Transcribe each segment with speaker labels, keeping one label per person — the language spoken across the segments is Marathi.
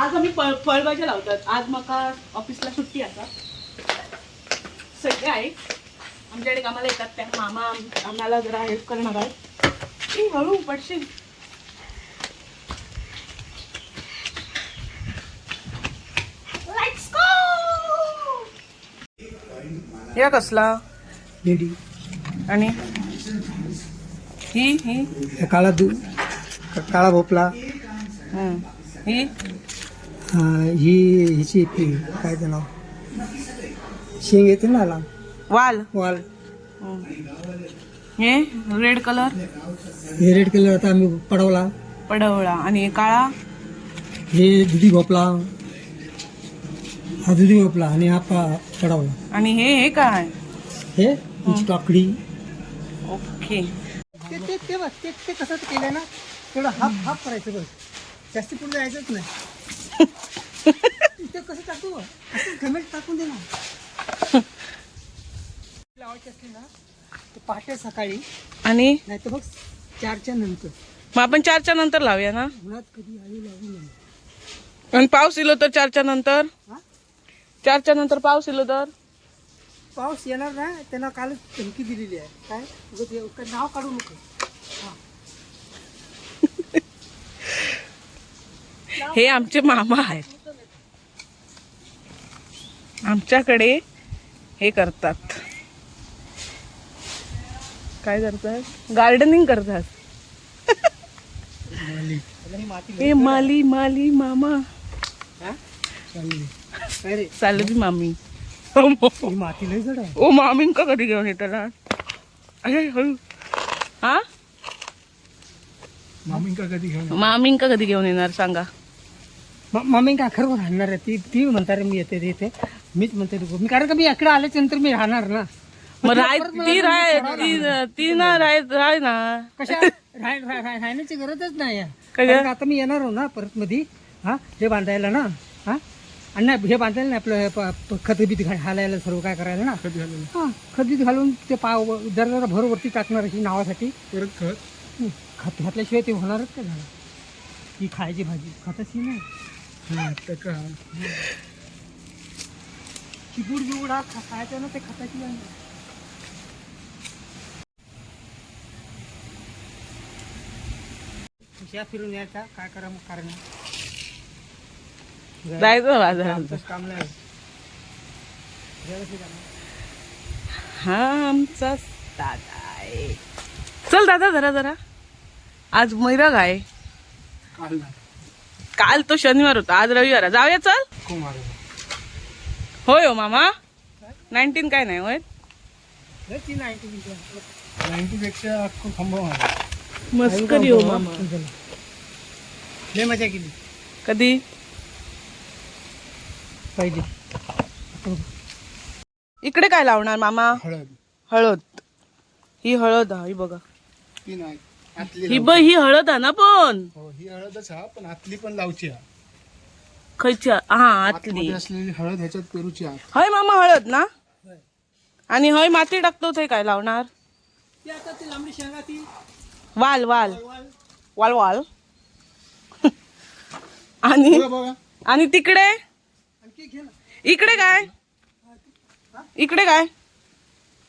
Speaker 1: आज आम्ही फळ फळभाज्या लावतात. आज मका ऑफिसला सुट्टी आता. सगळे आहे आमच्याकडे कामाला येतात त्या मामा आम- आम्हाला जरा हेल्प करणार आहेत. ए, हळू पडशील Let's go! या कसला?
Speaker 2: भेंडी
Speaker 1: आणि? ही ही?
Speaker 2: हे काळा दूध काळा भोपळा.
Speaker 1: हं. ही
Speaker 2: हिची ती काय ते नाव? शेंग येते ना लांब
Speaker 1: वाल.
Speaker 2: वाल.
Speaker 1: हं. रेड कलर
Speaker 2: हे रेड कलर आता आम्ही पडवला.
Speaker 1: पडवळा. आणि काळा?
Speaker 2: हे दुधी भोपळा. हा दुधी भोपळा आणि हा पा पडवला.
Speaker 1: आणि हे हे काय?
Speaker 2: हे हिची काकडी.
Speaker 1: ओके.
Speaker 2: ते ते ते बघ ते ते कसं केलं ना तेवढं हाफ हाफ करायचं बघ. जास्ती पुढे जायचंच नाही. ते कसं टाकू असं घमेट टाकून दे ना. लावायची असली ना तर पहाटे सकाळी.
Speaker 1: आणि?
Speaker 2: नाही तर बघ चारच्या नंतर.
Speaker 1: मग आपण चारच्या नंतर लावूया ना?
Speaker 2: उन्हात कधी आली लागू नये
Speaker 1: आणि पाऊस इलो तर चारच्या नंतर? चारच्या नंतर पाऊस इलो तर?
Speaker 2: पाऊस येणार ना त्यांना कालच धमकी दिलेली आहे. काय? नाव काढू नको.
Speaker 1: हे आमचे मामा आहेत. आमच्याकडे हे करतात. काय करतात? गार्डनिंग करतात.
Speaker 2: ही
Speaker 1: हे माली माली मामा?
Speaker 2: चालली.
Speaker 1: मामी.
Speaker 2: ही?
Speaker 1: ओ मामीन का कधी घेऊन येताना अरे हळू. हा?
Speaker 2: मामी का कधी घेऊन
Speaker 1: मामीन का कधी घेऊन येणार सांगा.
Speaker 2: मम्मी का खरोखर राहणार आहे? ती ती म्हणता रे मी येते इथे. मीच म्हणते मी कारण का मी इकडे आल्याच्यानंतर मी राहणार ना.
Speaker 1: मग राय ती राय ती ती ना राय राय ना.
Speaker 2: कशा? राह- राह- राह- राहण्याची गरजच नाही आहे.
Speaker 1: काय
Speaker 2: कारण का आता मी येणार हो ना परत मध्ये हा? हे बांधायला ना. हा? आणि नाही हे बांधायला नाही आपलं हे प- प- खत बीत घा- घालायला सर्व काय करायला ना. हा खत बीत घालून ते पाव जरा जरा भरवरती टाकणार अशी नावासाठी. परत खत. खत घातल्याशिवाय ते होणारच का झालं. ही खायची भाजी. खताची नाही. चिपूड बिवड हा खायचा ना ते खताची खुशा फिरून यायचा. काय करा मग कारण?
Speaker 1: जायचं. बाजारात
Speaker 2: आमचंच काम नाही. व्यवस्थित आहे.
Speaker 1: हा आमचा दादा आहे. चल दादा जरा जरा. आज मैरग आहे.
Speaker 2: काल नाही.
Speaker 1: काल तो शनिवार होता आज रविवार आहे. जाऊया चल. होय हो मामा. नाईन्टीन काय नाही होय?
Speaker 2: पेक्षा अख्खं खंबा
Speaker 1: मस्करी हो मामा.
Speaker 2: लय मजा केली.
Speaker 1: कधी?
Speaker 2: पाहिजे.
Speaker 1: इकडे काय लावणार मामा?
Speaker 2: हळद.
Speaker 1: हळद. ही हळद हा ही बघा ही ब ही हळद आहे ना पण?
Speaker 2: हो ही हळदच हा पण आतली पण लावची हा.
Speaker 1: खयच्या हा आतली.
Speaker 2: आतमध्ये असलेली हळद ह्याच्यात पेरूची हा
Speaker 1: हय मामा हळद ना? आणि हय माती टाकतो ते काय लावणार?
Speaker 2: ती आता ती लांबडी शेंगा ती.
Speaker 1: वाल वाल.
Speaker 2: वाल.
Speaker 1: वाल. वाल आणि
Speaker 2: बघा बघा.
Speaker 1: आणि तिकडे?
Speaker 2: आणखी घे ना.
Speaker 1: इकडे काय? इकडे काय?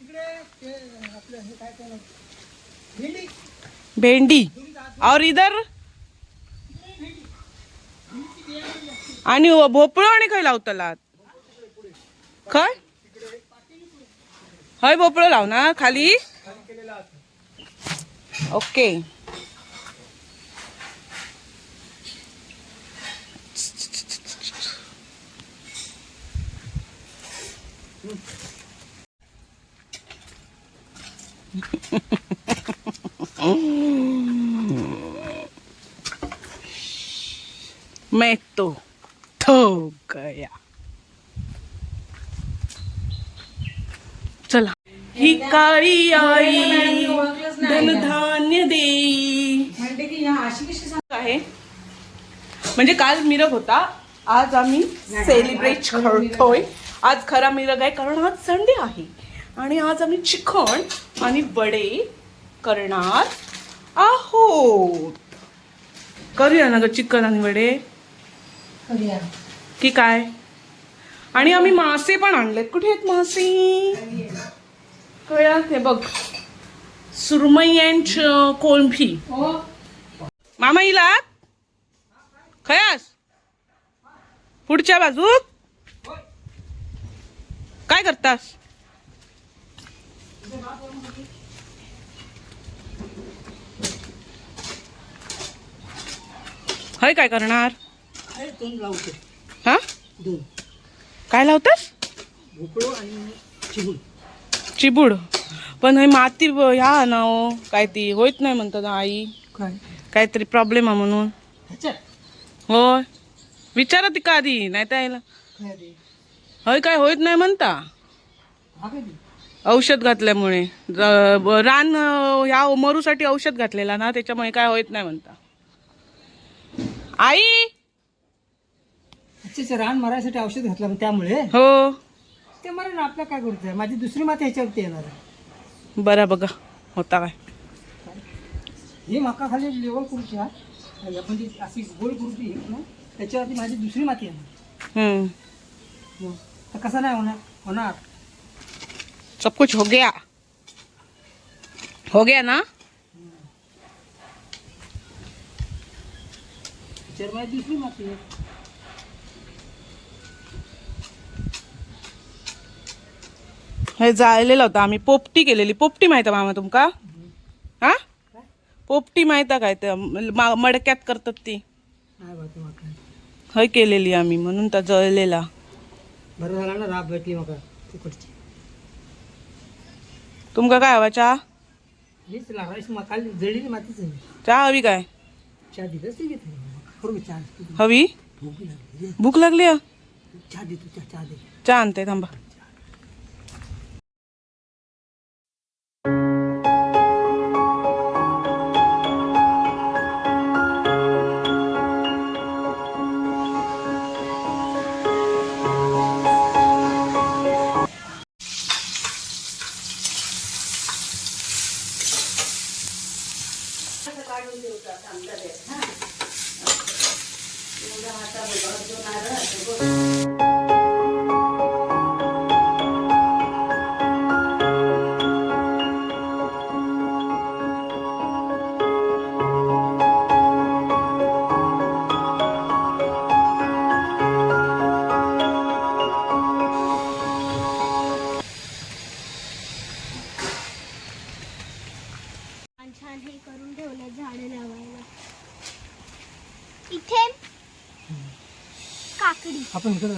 Speaker 2: इकडे ते आपलं हे काय ते भेंडी.
Speaker 1: भेंडी. और इधर? आणि भोपळो आणि खंय लावतला खय हय भोपळो लावना खाली. ओके मैं तो थक गया चला ही काळी आई धनधान्य देई आहे. म्हणजे काल मिरग होता. आज आम्ही सेलिब्रेट करतोय. आज खरा मिरग आहे कारण आज संडे आहे. आणि आज आम्ही चिकन आणि वडे करणार आहोत. करूया ना ग चिकन आणि वडे? की काय? आणि आम्ही मासे पण आणलेत. कुठे आहेत मासे? कळ्यात हे बघ. सुरमई अँड कोळंबी. मामा इला? खयास? पुढच्या बाजू काय करतास? हय काय करणार? हा? काय लावतास?
Speaker 2: भोपळो आणि चिबूड.
Speaker 1: पण हे माती ह्या ना हो काय ती होत नाही म्हणतात आई.
Speaker 2: काय?
Speaker 1: काहीतरी प्रॉब्लेम आहे म्हणून. होय. विचारा ती का आधी नाही तर
Speaker 2: ते
Speaker 1: हय काय होत नाही म्हणता? औषध घातल्यामुळे. रान ह्या मरूसाठी औषध घातलेला ना त्याच्यामुळे काय होत नाही म्हणता. आई!
Speaker 2: रान मारायसाठी औषध घातलं त्यामुळे?
Speaker 1: हो.
Speaker 2: ते मरे ना आपल्या काय करूचं आहे? माझी दुसरी माती ह्याच्यावरती येणार आहे.
Speaker 1: बरा बघा होता काय?
Speaker 2: ही मका खाली लेवल करूची हा म्हणजे अशी गोल करूची ना त्याच्यावरती माझी दुसरी माती येणार.
Speaker 1: हम्म.
Speaker 2: तर कसं नाही होणार? होणार.
Speaker 1: सब कुछ हो गया. हो गया ना?
Speaker 2: त्याच्यावर माझी दुसरी माती आहे.
Speaker 1: हे जायलेलं होतं आम्ही. पोपटी केलेली. पोपटी माहिती मामा तुमका? हा? पोपटी माहिती काय ते? मडक्यात करतात ती. हय केलेली आम्ही म्हणून त्या जळलेला.
Speaker 2: बरं झालं ना राब भेटली मका तिकडची.
Speaker 1: तुमका काय हवा चहा?
Speaker 2: हीच लागायची मका जळलेली मातीच आहे
Speaker 1: चहा हवी काय?
Speaker 2: चहा दिलंच नाही घेत करू चहा.
Speaker 1: हवी?
Speaker 2: भूक लागली.
Speaker 1: भूक
Speaker 2: दे. चहा
Speaker 1: आणते थांबा.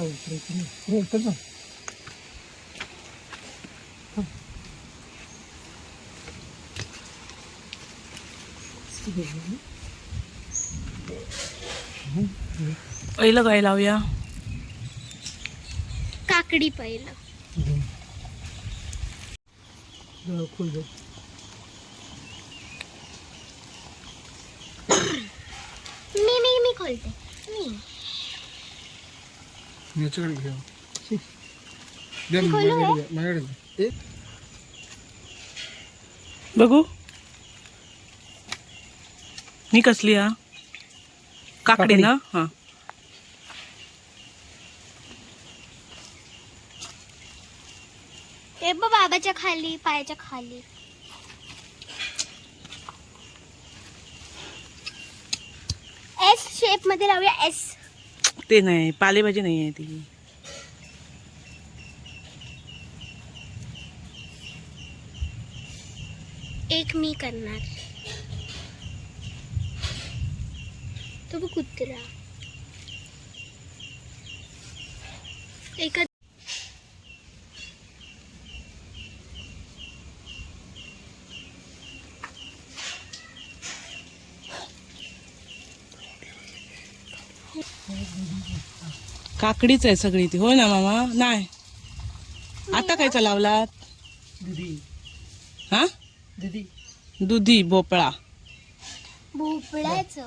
Speaker 2: आपण
Speaker 1: पहिलं काय लावूया?
Speaker 3: काकडी पहिलं.
Speaker 2: जाऊ, खोल
Speaker 3: मी मी मी खोलते. मी.
Speaker 4: याच्याकडे घ्या.
Speaker 2: शी.
Speaker 4: द्या ना,
Speaker 3: खोलू
Speaker 4: माझ्याकडे? द्या, माझ्याकडे द्या. ए,
Speaker 1: बघू. मी कसली हा? काकडी ना? हा.
Speaker 3: हे बघ बाबाच्या खाली पायाच्या खाली. एस शेपमध्ये लावूया एस
Speaker 1: ते नाही पालेभाजी नाही आहे ती
Speaker 3: एक मी करना तो वो कुत्रा। एका
Speaker 1: काकडीच आहे सगळी ती. होय ना मामा? नाही. आता कायचा लावलात?
Speaker 2: दुधी.
Speaker 1: हा?
Speaker 2: दुधी.
Speaker 1: दुधी भोपळा.
Speaker 3: भोपळ्याचं?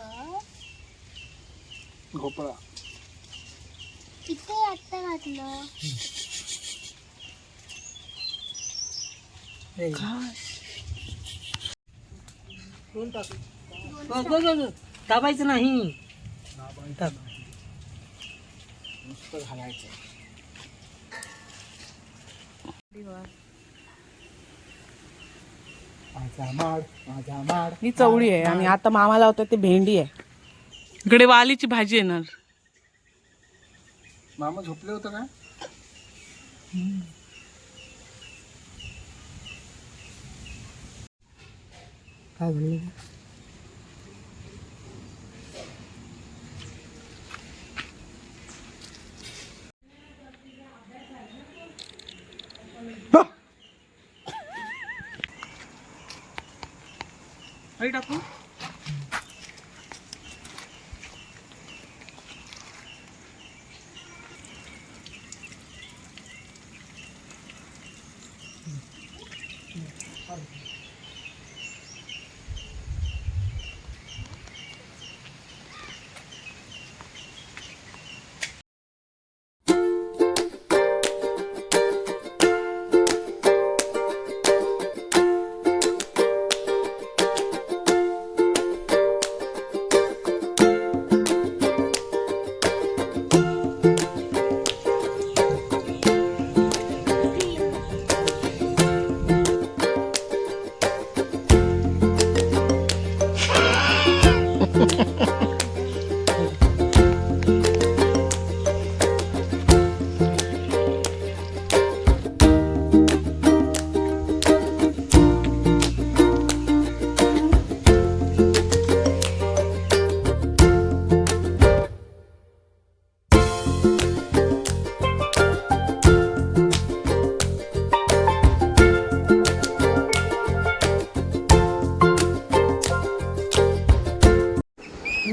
Speaker 4: भोपळा.
Speaker 3: आता घातलं?
Speaker 2: हे.
Speaker 1: काय.
Speaker 2: हो, हो, हो, हो. दाबायचं नाही. दाब. नुसतं घालायचं.
Speaker 4: माझा माड माझा माड
Speaker 1: ही चवळी आहे आणि आता मामाला होतं ते भेंडी आहे. इकडे वालीची भाजी येणार.
Speaker 4: मामा झोपले होतं का?
Speaker 2: काय झालं?
Speaker 1: अरे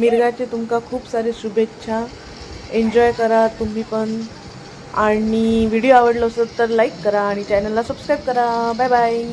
Speaker 1: मिरगाचे तुमका खूप सारे शुभेच्छा. एन्जॉय करा तुम्ही पण. आणि व्हिडिओ आवडला असेल तर लाईक करा आणि चॅनलला सबस्क्राईब करा. Bye bye